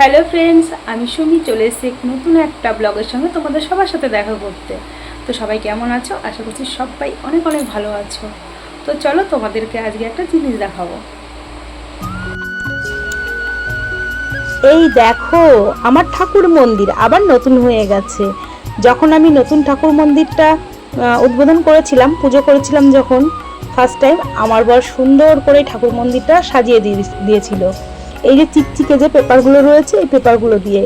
Hello friends আমি সুমি, চলে এসেছি নতুন একটা ব্লগের সঙ্গে তোমাদের সবার সাথে দেখা করতে। তো সবাই কেমন আছো? আশা করছি সবাই অনেক অনেক ভালো আছো। তো চলো তোমাদেরকে আজকে একটা জিনিস দেখাবো। এই দেখো, আমার ঠাকুর মন্দির আবার নতুন হয়ে গেছে। যখন আমি নতুন ঠাকুর মন্দিরটা উদ্বোধন করেছিলাম, পুজো করেছিলাম যখন ফার্স্ট টাইম আমার বর সুন্দর করে ঠাকুর মন্দিরটা সাজিয়ে দিয়ে- দিয়েছিল। এই যে চিকচিকে যে পেপারগুলো রয়েছে, এই পেপারগুলো দিয়ে।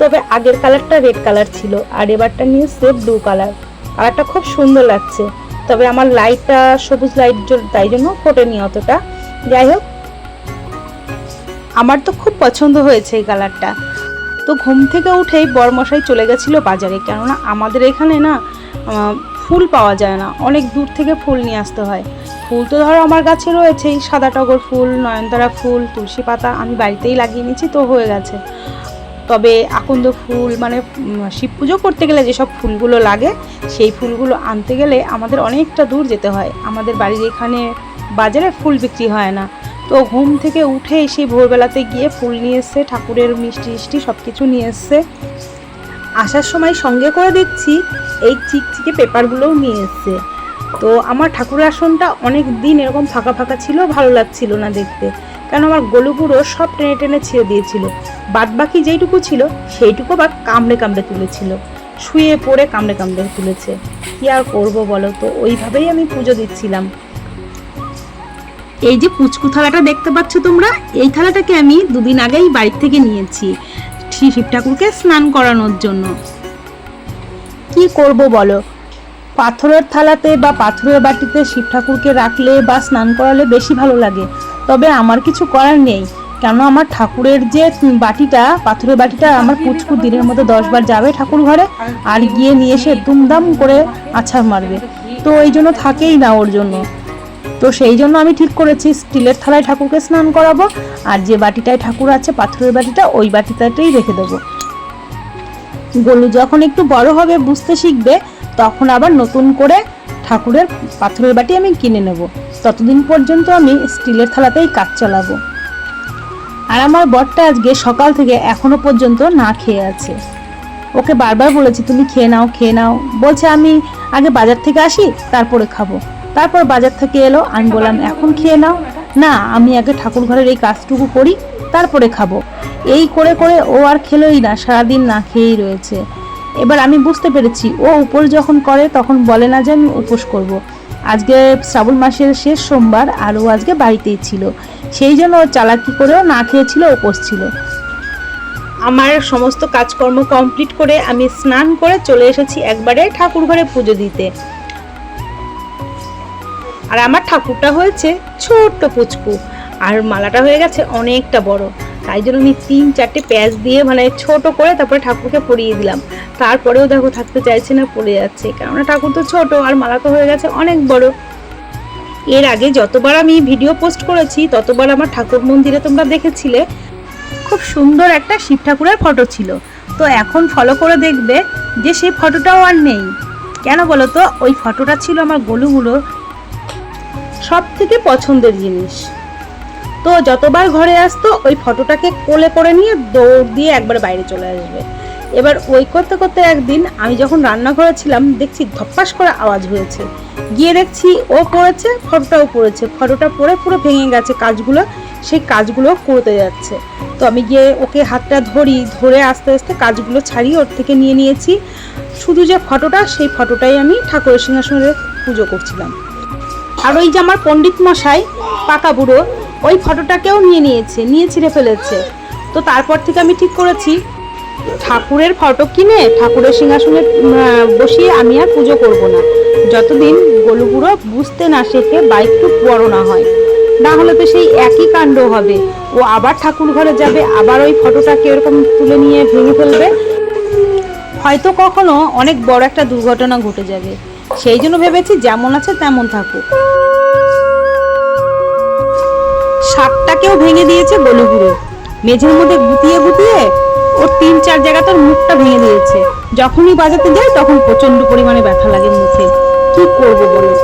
তবে আগের কালারটা রেড কালার ছিল, আর এবারটা নিয়ে সেফ ব্লু কালার কালারটা খুব সুন্দর লাগছে। তবে আমার লাইটটা সবুজ লাইট তাই জন্য ফোটেনি অতটা। যাই হোক, আমার তো খুব পছন্দ হয়েছে এই কালারটা তো ঘুম থেকে উঠেই বরমশাই চলে গেছিল বাজারে, কেননা আমাদের এখানে না ফুল পাওয়া যায় না। অনেক দূর থেকে ফুল নিয়ে আসতে হয়। ফুল তো ধরো আমার গাছে রয়েছেই, সাদা টগর ফুল, নয়নতারা ফুল, তুলসী পাতা আমি বাড়িতেই লাগিয়ে নিয়েছি তো হয়ে গেছে। তবে আকন্দ ফুল মানে শিব পুজো করতে গেলে যেসব ফুলগুলো লাগে, সেই ফুলগুলো আনতে গেলে আমাদের অনেকটা দূর যেতে হয়। আমাদের বাড়ির এখানে বাজারে ফুল বিক্রি হয় না। তো ঘুম থেকে উঠে সেই ভোরবেলাতে গিয়ে ফুল নিয়ে এসছে, ঠাকুরের মিষ্টি মিষ্টি সব কিছু নিয়ে এসছে। আসার সময় সঙ্গে করে দেখছি, এই চিকচিকে পেপারগুলোও নিয়ে এসছে। তো আমার ঠাকুরের আসনটা অনেক দিন এরকম ফাঁকা ফাঁকা ছিল ভালো লাগছিল না দেখতে। কেন আমার গলুগুলো সব টেনে টেনে ছেড়ে দিয়েছিল। বাদ বাকি যেইটুকু ছিল সেইটুকু বা কামড়ে কামড়ে তুলেছিল। শুয়ে পড়ে কামড়ে কামড়ে তুলেছে। কি আর করব বলো তো? ওইভাবেই আমি পুজো দিচ্ছিলাম। এই যে পুচকু থালাটা দেখতে পাচ্ছ তোমরা এই থালাটাকে আমি দুদিন আগেই বাড়ির থেকে নিয়েছি শ্রী শিব ঠাকুরকে স্নান করানোর জন্য। কি করব বলো? পাথরের থালাতে বা পাথরের বাটিতে শিব ঠাকুরকে রাখলে বা স্নান করালে বেশি ভালো লাগে। তবে আমার কিছু করার নেই। কেন আমার ঠাকুরের যে বাটিটা, পাথরের বাটিটা আমার পুচকু দিনের মধ্যে দশবার যাবে ঠাকুর ঘরে, আর গিয়ে নিয়ে এসে দুমদাম করে আছাড় মারবে। তো এই জন্য থাকেই না ওর জন্য। তো সেই জন্য আমি ঠিক করেছি, স্টিলের থালায় ঠাকুরকে স্নান করাবো, আর যে বাটিটায় ঠাকুর আছে, পাথরের বাটিটা, ওই বাটিটাতেই রেখে দেবো। গলু যখন একটু বড় হবে, বুঝতে শিখবে তখন আবার নতুন করে ঠাকুরের পাথরের বাটি আমি কিনে নেব। ততদিন পর্যন্ত আমি স্টিলের থালাতেই কাজ চালাবো। আর আমার বরটা আজকে সকাল থেকে এখনও পর্যন্ত না খেয়ে আছে। ওকে বারবার বলেছি, তুমি খেয়ে নাও খেয়ে নাও। বলছে, আমি আগে বাজার থেকে আসি, তারপরে খাব। তারপর বাজার থেকে এলো, আমি বললাম, এখন খেয়ে নাও। না, আমি আগে ঠাকুর ঘরের এই কাজটুকু করি, তারপরে খাব। এই করে করে ও আর খেলোই না, সারাদিন না খেয়েই রয়েছে। এবার আমি বুঝতে পেরেছি, ও উপোস যখন করে তখন বলে না যে আমি উপোস করব। আজকে শ্রাবণ মাসের শেষ সোমবার আর ও আজকে বাড়িতেই ছিল। সেই জন্য ও চালাকি করেও না খেয়েছিল, উপোস ছিল। আমার সমস্ত কাজকর্ম কমপ্লিট করে আমি স্নান করে চলে এসেছি একবারে ঠাকুর ঘরে পুজো দিতে। আর আমার ঠাকুরটা হয়েছে ছোট্ট পুচকু। আর মালাটা হয়ে গেছে অনেকটা বড়। তাই জন্য আমি তিন চারটে প্যাচ দিয়ে মানে ছোট করে তারপরে ঠাকুরকে পরিয়ে দিলাম। তারপরেও দেখো থাকতে চাইছে না, পড়ে যাচ্ছে। কেননা ঠাকুর তো ছোট আর মালা তো হয়ে গেছে অনেক বড়। এর আগে যতবার আমি ভিডিও পোস্ট করেছি, ততবার আমার ঠাকুর মন্দিরে তোমরা দেখেছিলে, খুব সুন্দর একটা শিব ঠাকুরের ফটো ছিল। তো এখন ফলো করে দেখবে যে সেই ফটোটাও আর নেই। কেন বলো তো ওই ফটোটা ছিল আমার গলুগুলোর সব থেকে পছন্দের জিনিস। তো যতবার ঘরে আসতো, ওই ফটোটাকে কোলে করে নিয়ে দৌড় দিয়ে একবার বাইরে চলে আসবে। এবার ওই করতে করতে একদিন আমি যখন রান্নাঘরে ছিলাম, দেখছি ধপ্পাস করে আওয়াজ হয়েছে। গিয়ে দেখছি ও পড়েছে, ফটোটাও পড়েছে। ফটোটা পড়ে পুরো ভেঙে গেছে কাজগুলো, সেই কাজগুলো করতে যাচ্ছে। তো আমি গিয়ে ওকে হাতটা ধরি, ধরে আস্তে আস্তে কাজগুলো ছাড়িয়ে ওর থেকে নিয়ে নিয়েছি। শুধু যে ফটোটা, সেই ফটোটাই আমি ঠাকুরের সিংহাসনে পুজো করছিলাম। আর ওই যে আমার পণ্ডিত মশাই, পাকা বুড়ো ওই ফটোটাকেও নিয়ে নিয়েছে, নিয়ে ছিঁড়ে ফেলেছে। তো তারপর থেকে আমি ঠিক করেছি, ঠাকুরের ফটো কিনে ঠাকুরের সিংহাসনে বসিয়ে আমি আর পুজো করব না। যতদিন গলু বুড়ো বুঝতে না শেখে বা একটু বড় না হয়। না হলে তো সেই একই কাণ্ড হবে। ও আবার ঠাকুর ঘরে যাবে, আবার ওই ফটোটাকে এরকম তুলে নিয়ে ভেঙে ফেলবে। হয়তো কখনো অনেক বড় একটা দুর্ঘটনা ঘটে যাবে। সেই জন্য ভেবেছি যেমন আছে তেমন থাকুক। সাপটাকেও ভেঙে দিয়েছে গলুগুড়ো মেঝের মধ্যে গুটিয়ে গুটিয়ে ওর তিন চার জায়গা তোর মুখটা ভেঙে দিয়েছে। যখনই বাজাতে যায় তখন প্রচণ্ড পরিমাণে ব্যথা লাগে মুখে। কি করব বলো?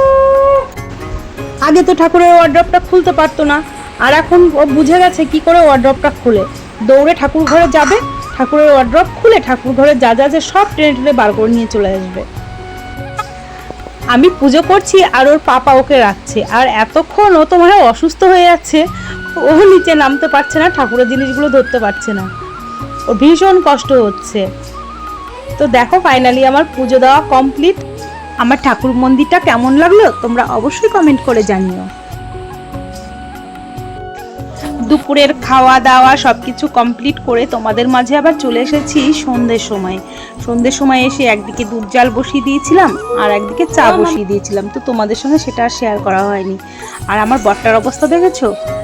আগে তো ঠাকুরের ওয়ার্ড্রপটা খুলতে পারতো না। আর এখন ও বুঝে গেছে কি করে ওয়ার্ড্রপটা খুলে। দৌড়ে ঠাকুর ঘরে যাবে, ঠাকুরের ওয়ার্ড্রপ খুলে ঠাকুর ঘরে যা যা যে সব টেনে টেনে বার করে নিয়ে চলে আসবে। আমি পুজো করছি আর ওর পাপা ওকে রাখছে। আর এতক্ষণ ও তোমার অসুস্থ হয়ে যাচ্ছে। ও নিচে নামতে পারছে না, ঠাকুরের জিনিসগুলো ধরতে পারছে না। ও ভীষণ কষ্ট হচ্ছে। তো দেখো ফাইনালি আমার পুজো দেওয়া কমপ্লিট আমার ঠাকুর মন্দিরটা কেমন লাগল তোমরা অবশ্যই কমেন্ট করে জানিও। দুপুরের খাওয়া দাওয়া সব কিছু কমপ্লিট করে তোমাদের মাঝে আবার চলে এসেছি সন্ধ্যের সময়। সন্ধ্যের সময় এসে একদিকে দুধ জাল বসিয়ে দিয়েছিলাম আর একদিকে চা বসিয়ে দিয়েছিলাম। তো তোমাদের সঙ্গে সেটা আর শেয়ার করা হয়নি। আর আমার বটটার অবস্থা দেখেছ?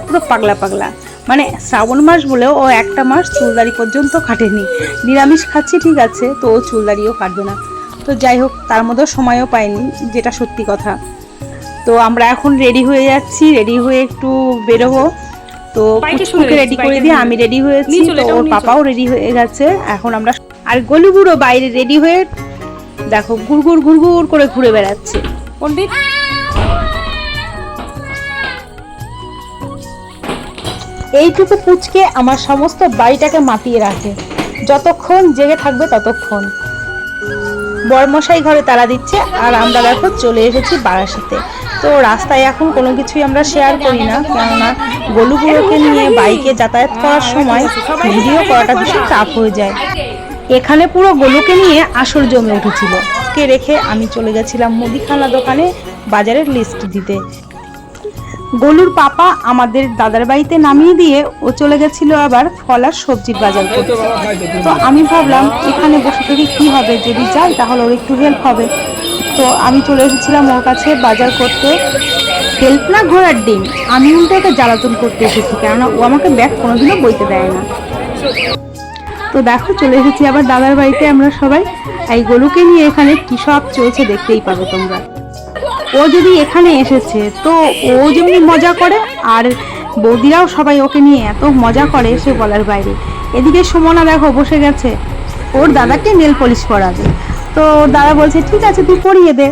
পুরো পাগলা পাগলা। মানে শ্রাবণ মাস বলেও ও একটা মাস চুলদারি পর্যন্ত কাটেনি। নিরামিষ খাচ্ছি ঠিক আছে তো ও চুলদারিও কাটবে না। তো যাই হোক তার মধ্যেও সময়ও পাইনি যেটা সত্যি কথা। তো আমরা এখন রেডি হয়ে যাচ্ছি রেডি হয়ে একটু বেরোবো। তো যাচ্ছি, রেডি করে দিয়ে আমি রেডি হয়েছি তো ওর পাপাও রেডি হয়ে গেছে। এখন আমরা আর গলু বুড়ো বাইরে রেডি হয়ে দেখো ঘুরঘুর ঘুরঘুর করে ঘুরে বেড়াচ্ছে। পণ্ডিত এইটুকু পুচকে আমার সমস্ত বাড়িটাকে মাতিয়ে রাখে। যতক্ষণ জেগে থাকবে ততক্ষণ। বরমশাই ঘরে তালা দিচ্ছে আর আমরা দেখো চলে এসেছি বারাসাতে। তো রাস্তায় এখন কোনো কিছুই আমরা শেয়ার করি না, কেননা গলুগুলোকে নিয়ে বাইকে যাতায়াত করার সময় ভিডিও করাটা ভীষণ চাপ হয়ে যায়। এখানে পুরো গলুকে নিয়ে আসর জমে উঠেছিল। কে রেখে আমি চলে গেছিলাম মুদিখানা দোকানে বাজারের লিস্ট দিতে। গলুর পাপা আমাদের দাদার বাড়িতে নামিয়ে দিয়ে ও চলে গেছিল আবার ফল আর সবজির বাজার করতে। তো আমি ভাবলাম, এখানে বসে থেকে কি হবে? যদি যাই তাহলে ওর একটু হেল্প হবে। তো আমি চলে এসেছিলাম ওর কাছে বাজার করতে। হেল্প না ঘোড়ার ডিম আমি উল্টো ওকে জ্বালাতন করতে এসেছি, কেননা ও আমাকে ব্যাগ কোনোদিনও বইতে দেয় না। তো দেখো, চলে এসেছি আবার দাদার বাড়িতে আমরা সবাই। এই গলুকে নিয়ে এখানে কি সব চলছে দেখতেই পাবে তোমরা। ও যদি এখানে এসেছে, তো ও যেমনি মজা করে, আর বৌদিরাও সবাই ওকে নিয়ে এত মজা করে সে বলার বাইরে। এদিকে সুমনা দেখো বসে গেছে। ওর দাদাকে নেল পলিশ করাবে তো দাদা বলছে, ঠিক আছে, তুই পরিয়ে দে।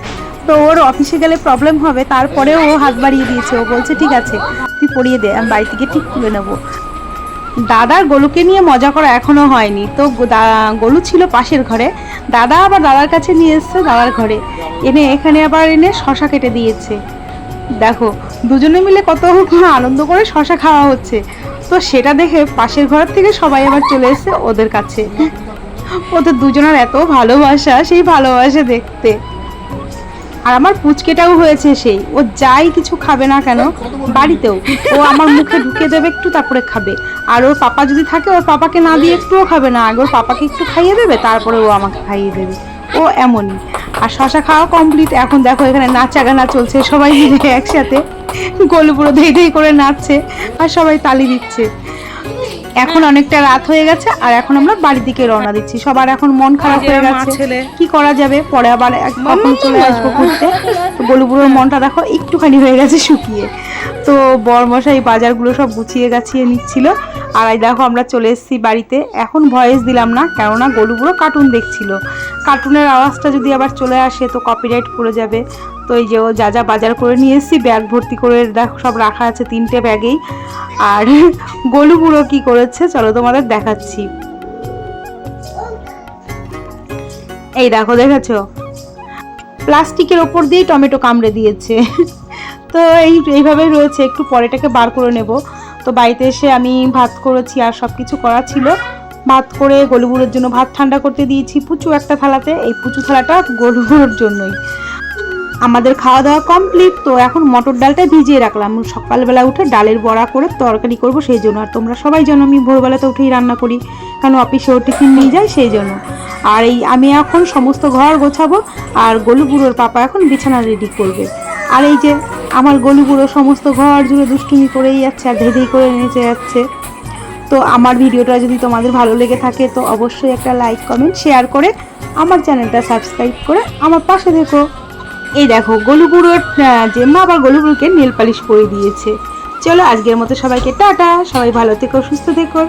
তো ওর অফিসে গেলে প্রবলেম হবে, তারপরেও ও হাত বাড়িয়ে দিয়েছে। ও বলছে, ঠিক আছে, তুই পরিয়ে দে, আমি বাড়ি থেকে ঠিক তুলে নেব। দাদার গলুকে নিয়ে মজা করা এখনও হয়নি। তো গলু ছিল পাশের ঘরে। দাদা আবার দাদার কাছে নিয়ে এসছে দাদার ঘরে। এনে এখানে আবার এনে শশা কেটে দিয়েছে। দেখো, দুজনে মিলে কত আনন্দ করে শশা খাওয়া হচ্ছে। তো সেটা দেখে পাশের ঘর থেকে সবাই আবার চলে এসেছে ওদের কাছে। ওদের দুজনের এত ভালোবাসা, সেই ভালোবাসা দেখতে। আর আমার পুচকেটাও হয়েছে সেই। ও যাই কিছু খাবে না কেন, বাড়িতেও। ও আমার মুখে ঢুকে দেবে একটু তারপরে খাবে। আর ওর পাপা যদি থাকে, ওর পাপাকে না দিয়ে একটুও খাবে না। আগে ওর পাপাকে একটু খাইয়ে দেবে, তারপরে ও আমাকে খাইয়ে দেবে। ও এমনই। আর শশা খাওয়া কমপ্লিট এখন দেখো, এখানে নাচা গানা চলছে, সবাই মিলে একসাথে। গোল পুরো ধেই ধেই করে নাচছে, আর সবাই তালি দিচ্ছে। এখন অনেকটা রাত হয়ে গেছে আর এখন আমরা বাড়ির দিকে রওনা দিচ্ছি। সবার এখন মন খারাপ হয়ে গেছে। কি করা যাবে? পরে আবার কখন চলে আসব ঘুরতে। তো গলুবুড়োর মনটা দেখো একটুখানি হয়ে গেছে শুকিয়ে। তো বরমশাই বাজারগুলো সব গুছিয়ে গাছিয়ে নিচ্ছিল। আর এই দেখো আমরা চলে এসেছি বাড়িতে। এখন ভয়েস দিলাম না কেননা গলুবুড়ো কার্টুন দেখছিল। কার্টুনের আওয়াজটা যদি আবার চলে আসে তো কপিরাইট পড়ে যাবে। তো এই যে ও যা যা বাজার করে নিয়ে এসেছি, ব্যাগ ভর্তি করে দেখো, সব রাখা আছে তিনটে ব্যাগেই। আর গোলু বুড়ো কী করেছে, চলো তোমাদের দেখাচ্ছি। এই দেখো, দেখেছ? প্লাস্টিকের ওপর দিয়ে টমেটো কামড়ে দিয়েছে। তো এই, এইভাবেই রয়েছে, একটু পরে এটাকে বার করে নেব। তো বাড়িতে এসে আমি ভাত করেছি আর সব কিছু করা ছিল। ভাত করে গলুগুড়োর জন্য ভাত ঠান্ডা করতে দিয়েছি পুচু একটা থালাতে। এই পুচু থালাটা গলুগুড়োর জন্যই। আমাদের খাওয়া দাওয়া কমপ্লিট তো এখন মটর ডালটা ভিজিয়ে রাখলাম। সকালবেলা উঠে ডালের বড়া করে তরকারি করব সেই জন্য। আর তোমরা সবাই জানো আমি ভোরবেলাতে উঠেই রান্না করি কারণ অফিসেও টিফিন নিয়ে যাই সেই জন্য। আর এই আমি এখন সমস্ত ঘর গোছাবো, আর গলু বুড়োর পাপা এখন বিছানা রেডি করবে। আর এই যে আমার গলু বুড়ো সমস্ত ঘর জুড়ে দুষ্টুমি করেই যাচ্ছে আর ধেই করে নেচে যাচ্ছে। তো আমার ভিডিওটা যদি তোমাদের ভালো লেগে থাকে, তো অবশ্যই একটা লাইক কমেন্ট শেয়ার করে আমার চ্যানেলটা সাবস্ক্রাইব করে আমার পাশে দেখো এই দেখো, গলুগুড়োর জেম্মা আবার গলুগুড়োকে নীল পালিশ করে দিয়েছে। চলো আজকের মতো সবাইকে টাটা, সবাই ভালো থেকো, সুস্থ থেকো।